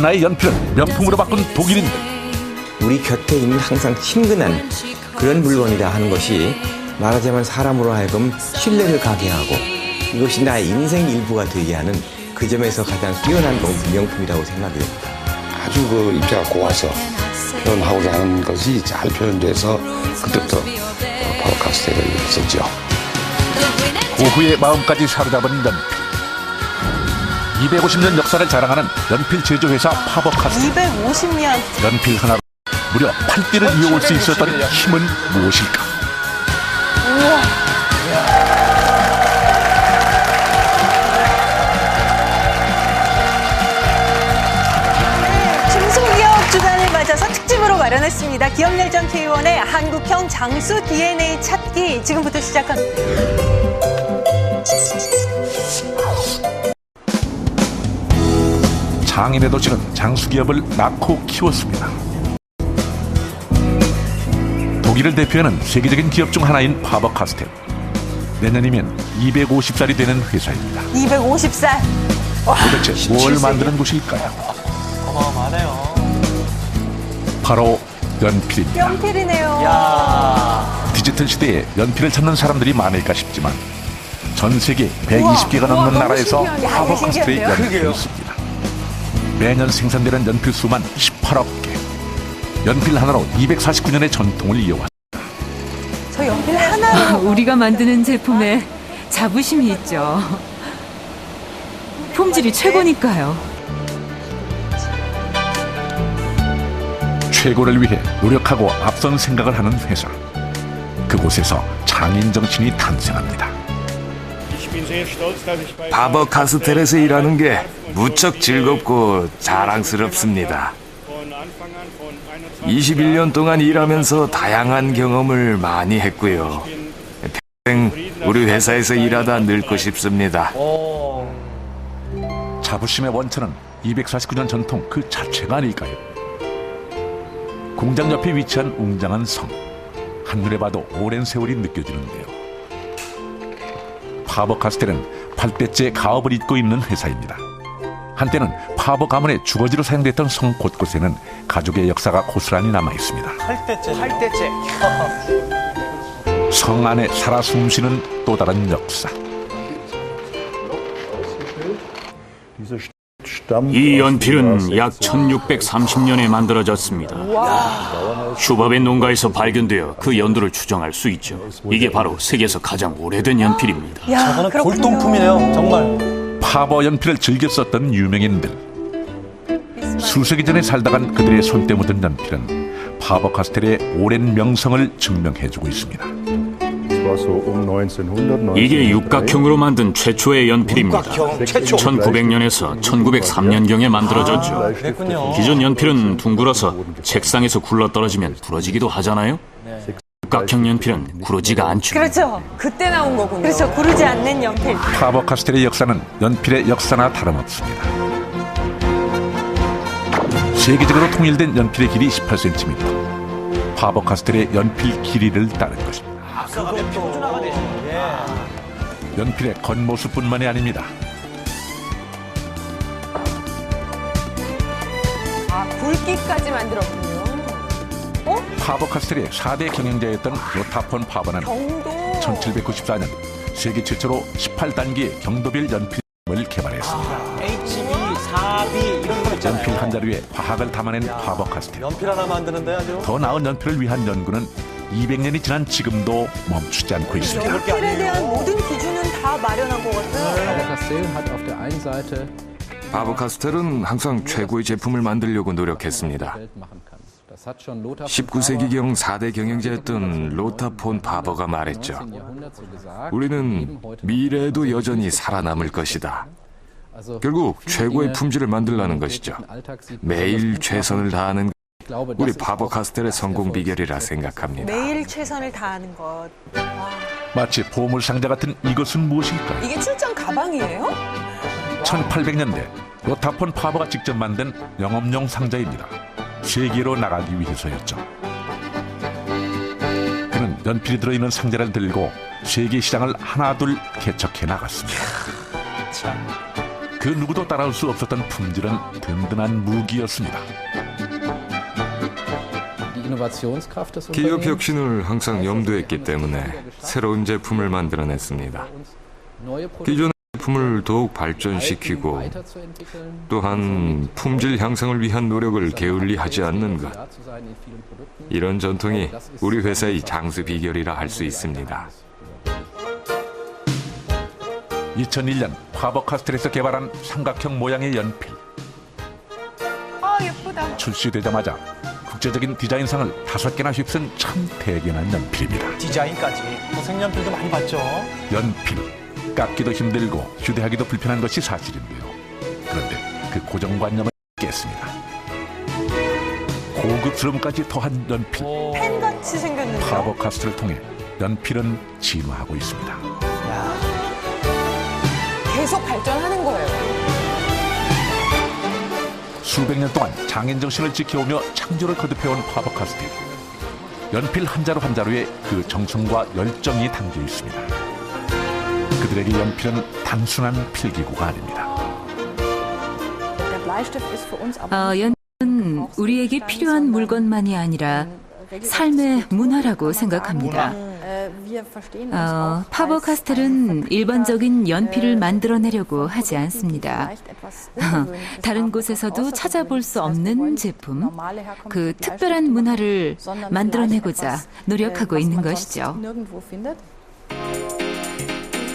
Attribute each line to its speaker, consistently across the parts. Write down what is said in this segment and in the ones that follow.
Speaker 1: 하나의 연필을 명품으로 바꾼 독일인들
Speaker 2: 우리 곁에 있는 항상 친근한 그런 물건이다 하는 것이 말하자면 사람으로 하여금 신뢰를 가게 하고 이것이 나의 인생 일부가 되게 하는 그 점에서 가장 뛰어난 명품- 명품이라고 생각이 됩니다.
Speaker 3: 아주 그 입자가 고와서 표현하고자 하는 것이 잘 표현돼서 그때부터 파워 카스텔을 썼죠.
Speaker 1: 고흐의 마음까지 사로잡은 연필 250년 역사를 자랑하는 연필 제조회사 파버카스텔
Speaker 4: 250년.
Speaker 1: 연필 하나로 무려 팔띠를 이어올 수 있었던 힘은 무엇일까?
Speaker 4: 중소기업 주간을 맞아서 특집으로 마련했습니다. 기업열정 K1의 한국형 장수 DNA 찾기 지금부터 시작합니다.
Speaker 1: 장인의 도시는 장수기업을 낳고 키웠습니다. 독일을 대표하는 세계적인 기업 중 하나인 파버 카스텔. 내년이면 250살이 되는 회사입니다.
Speaker 4: 250살.
Speaker 1: 도대체 뭘 만드는 곳일까요?
Speaker 5: 어마어마하네요.
Speaker 1: 바로 연필입니다.
Speaker 4: 연필이네요.
Speaker 1: 디지털 시대에 연필을 찾는 사람들이 많을까 싶지만 전 세계 120개가
Speaker 4: 우와,
Speaker 1: 넘는
Speaker 4: 너무
Speaker 1: 나라에서
Speaker 4: 신기하네. 야,
Speaker 1: 파버 카스텔의
Speaker 4: 신기한데요?
Speaker 1: 연필을 씁니다. 매년 생산되는 연필 수만 18억 개. 연필 하나로 249년의 전통을 이어왔습니다.
Speaker 4: 저 연필 하나로.
Speaker 6: 우리가 만드는 제품에 자부심이 있죠. 품질이 최고니까요.
Speaker 1: 최고를 위해 노력하고 앞선 생각을 하는 회사. 그곳에서 장인 정신이 탄생합니다.
Speaker 7: 바버 카스텔에서 일하는 게 무척 즐겁고 자랑스럽습니다. 21년 동안 일하면서 다양한 경험을 많이 했고요. 평생 우리 회사에서 일하다 늙고 싶습니다.
Speaker 5: 오.
Speaker 1: 자부심의 원천은 249년 전통 그 자체가 아닐까요? 공장 옆에 위치한 웅장한 성. 한눈에 봐도 오랜 세월이 느껴지는데요. 파버 카스텔은 8대째 가업을 잇고 있는 회사입니다. 한때는 파버 가문의 주거지로 사용됐던 성 곳곳에는 가족의 역사가 고스란히 남아 있습니다.
Speaker 5: 할 때째. 할 때째.
Speaker 1: 성 안에 살아 숨쉬는 또 다른 역사.
Speaker 8: 이 연필은 약 1630년에 만들어졌습니다. 슈바벤 농가에서 발견되어 그 연도를 추정할 수 있죠. 이게 바로 세계에서 가장 오래된 연필입니다.
Speaker 4: 야.
Speaker 5: 골동품이네요. 정말.
Speaker 1: 파버 연필을 즐겨 썼던 유명인들. 수세기 전에 살다 간 그들의 손때 묻은 연필은 파버 카스텔의 오랜 명성을 증명해주고 있습니다.
Speaker 8: 이게 육각형으로 만든 최초의 연필입니다.
Speaker 5: 육각형 최초.
Speaker 8: 1900년에서 1903년경에 만들어졌죠.
Speaker 5: 그랬군요.
Speaker 8: 기존 연필은 둥글어서 책상에서 굴러 떨어지면 부러지기도 하잖아요. 육각형 연필은 구르지가 않죠.
Speaker 4: 그렇죠. 그때 나온 거군요. 그렇죠. 구르지 않는 연필.
Speaker 1: 파버 카스텔의 역사는 연필의 역사나 다름없습니다. 세계적으로 통일된 연필의 길이 18cm. 파버 카스텔의 연필 길이를 따른 것입니다.
Speaker 5: 그거 표준화가 되시는 예.
Speaker 1: 연필의 겉모습뿐만이 아닙니다.
Speaker 4: 아, 굵기까지 만들었군요.
Speaker 1: 파버 카스텔의 4대 경영자였던 로타폰 파버는
Speaker 4: 경도.
Speaker 1: 1794년 세계 최초로 18단계 경도별 연필을 개발했습니다.
Speaker 5: HB, 4B 이런 거 있잖아요.
Speaker 1: 연필 한 자루에 과학을 담아낸 파버 카스텔.
Speaker 5: 연필 하나 만드는데 아주.
Speaker 1: 더 나은 연필을 위한 연구는 200년이 지난 지금도 멈추지 않고 있습니다.
Speaker 4: 연필에 대한. 모든 기준은 다 마련한 것 같아요.
Speaker 9: Castell hat auf der einen Seite
Speaker 7: 바버 카스텔은 항상 최고의 제품을 만들려고 노력했습니다.
Speaker 9: Welt machen kann. Das hat schon Lothar von
Speaker 7: 19세기경 4대 경영자였던 로타 폰 바버가 말했죠.
Speaker 9: 19. Jahrhundert so gesagt.
Speaker 7: 우리는 미래에도 여전히 살아남을 것이다. 결국 최고의 품질을 만들라는 것이죠. 매일 최선을. 다하는 우리
Speaker 9: auch
Speaker 7: 카스텔의 성공. 비결이라 생각합니다.
Speaker 4: 매일 최선을 다하는 것.
Speaker 1: 마치 보물 상자 같은 이것은 무엇일까요?
Speaker 4: 이게 출장 가방이에요?
Speaker 1: 1800년대 로타폰 파버가 직접 만든 영업용 상자입니다. 세계로 나가기 위해서였죠. 그는 연필이 들어있는 상자를 들고 세계 시장을 하나둘 개척해 나갔습니다. 그 누구도 따라올 수 없었던 품질은 든든한 무기였습니다.
Speaker 9: Die Innovationskraft des
Speaker 7: 기업 혁신을 항상 염두했기 때문에 새로운 제품을 만들어냈습니다. 기존의 제품을 더욱 발전시키고 또한 품질 향상을 위한 노력을 게을리 하지 않는 것. 이런 전통이 우리 회사의 장수 비결이라 할 수 있습니다.
Speaker 1: 2001년 파버카스텔에서 개발한 삼각형 모양의 연필.
Speaker 4: 아, 예쁘다.
Speaker 1: 출시되자마자 국제적인 디자인상을 다섯 개나 휩쓴 참 대견한 연필입니다.
Speaker 5: 디자인까지. 뭐 색연필도 많이 봤죠.
Speaker 1: 연필. 깎기도 힘들고 휴대하기도 불편한 것이 사실인데요. 그런데 그 고정관념을 깼습니다. 고급스러움까지 더한 연필.
Speaker 4: 펜같이 생겼는데요.
Speaker 1: 파버카스트를 통해 연필은 진화하고 있습니다.
Speaker 4: 계속 발전하는 거예요.
Speaker 1: 수백 년 동안 장인 정신을 지켜오며 창조를 거듭해온 파버카스텔. 연필 한 자루 한 자루에 그 정성과 열정이 담겨 있습니다. 그들에게 연필은 단순한 필기구가 아닙니다.
Speaker 6: 어, 연필은 우리에게 필요한 물건만이 아니라 삶의 문화라고 생각합니다. 어, 파버 카스텔은 일반적인 연필을 만들어내려고 하지 않습니다. 다른 곳에서도 찾아볼 수 없는 제품, 그 특별한 문화를 만들어내고자 노력하고 있는 것이죠.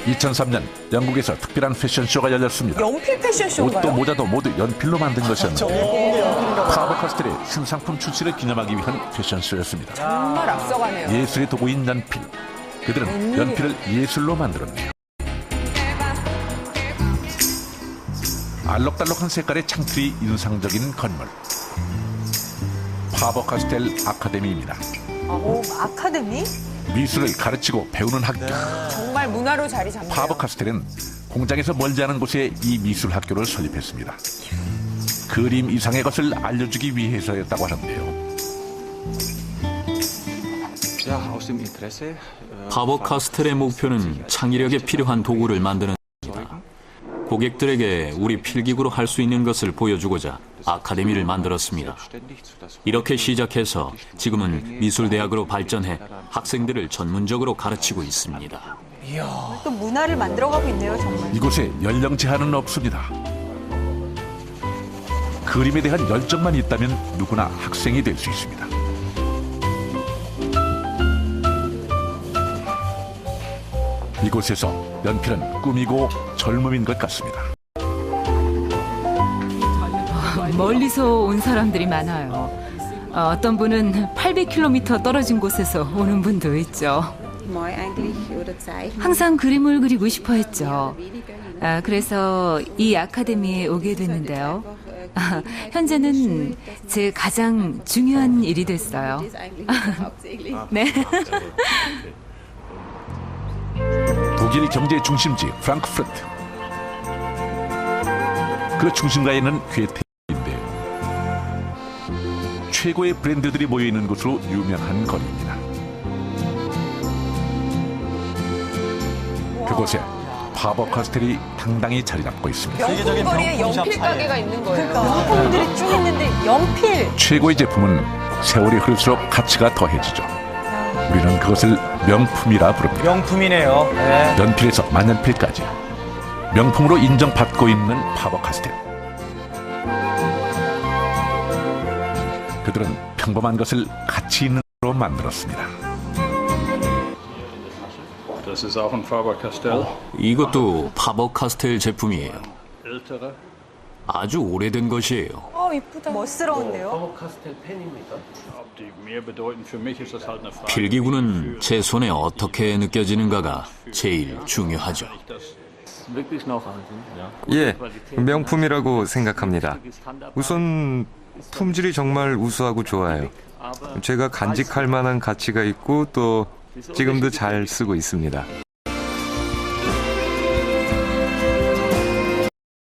Speaker 1: 2003년 영국에서 특별한 패션쇼가 열렸습니다.
Speaker 4: 연필 패션쇼인가요?
Speaker 1: 옷도 모자도 모두 연필로 만든 것이었는데 파버카스텔의 신상품 출시를 기념하기 위한 패션쇼였습니다.
Speaker 4: 정말 앞서가네요.
Speaker 1: 예술의 도구인 연필. 그들은 연필을 예술로 만들었네요. 알록달록한 색깔의 창틀이 인상적인 건물. 파버카스텔 아카데미입니다.
Speaker 4: 오, 아카데미?
Speaker 1: 미술을 가르치고 배우는 학교.
Speaker 4: 정말 문화로 자리 잡네요.
Speaker 1: 파버 카스텔은 공장에서 멀지 않은 곳에 이 미술 학교를 설립했습니다. 그림 이상의 것을 알려주기 위해서였다고 하는데요.
Speaker 8: 파버 카스텔의 목표는 창의력에 필요한 도구를 만드는 것입니다. 고객들에게 우리 필기구로 할 수 있는 것을 보여주고자 아카데미를 만들었습니다. 이렇게 시작해서 지금은 미술대학으로 발전해 학생들을 전문적으로 가르치고 있습니다.
Speaker 4: 또 문화를 만들어가고 있네요, 정말.
Speaker 1: 이곳에 연령 제한은 없습니다. 그림에 대한 열정만 있다면 누구나 학생이 될 수 있습니다. 이곳에서 연필은 꿈이고 젊음인 것 같습니다.
Speaker 6: 멀리서 온 사람들이 많아요. 어, 어떤 분은 800km 떨어진 곳에서 오는 분도 있죠. 항상 그림을 그리고 싶어 했죠. 아, 그래서 이 아카데미에 오게 됐는데요. 아, 현재는 제 가장 중요한 일이 됐어요. 네.
Speaker 1: 독일 경제 중심지 프랑크푸르트. 그 중심가에는 괴테인데요. 최고의 브랜드들이 모여 있는 곳으로 유명한 거리입니다. 그곳에 파버카스텔이 당당히 자리 잡고 있습니다.
Speaker 4: 명품 거리에
Speaker 5: 명품샵
Speaker 4: 연필
Speaker 5: 사이에.
Speaker 4: 가게가 있는 거예요. 그러니까 명품들이 쭉 있는데 연필.
Speaker 1: 최고의 제품은 세월이 흐를수록 가치가 더해지죠. 우리는 그것을 명품이라 부릅니다.
Speaker 5: 명품이네요. 네.
Speaker 1: 연필에서 만년필까지 명품으로 인정받고 있는 파버카스텔. 그들은 평범한 것을 가치 있는 것으로 만들었습니다.
Speaker 10: Das ist auch ein Faber-Castell.
Speaker 8: 이것도 파버 카스텔 제품이에요.
Speaker 10: Ältere.
Speaker 8: 아주 오래된 것이에요.
Speaker 4: 어, 이쁘다. 멋스러운데요?
Speaker 10: Die mehr bedeuten für mich ist das halt eine Frage.
Speaker 8: 필기구는 제 손에 어떻게 느껴지는가가 제일 중요하죠.
Speaker 7: 예, 명품이라고 생각합니다. 우선 품질이 정말 우수하고 좋아요. 제가 간직할 만한 가치가 있고 또 지금도 잘 쓰고 있습니다.